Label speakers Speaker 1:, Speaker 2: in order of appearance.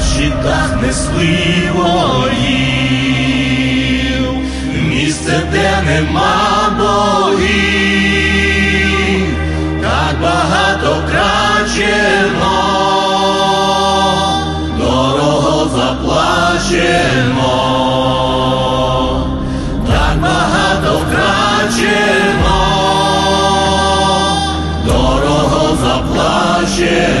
Speaker 1: щитах несли воїв, місце, де нема богів, так багато крачено, дорого заплачено, дорого заплачено.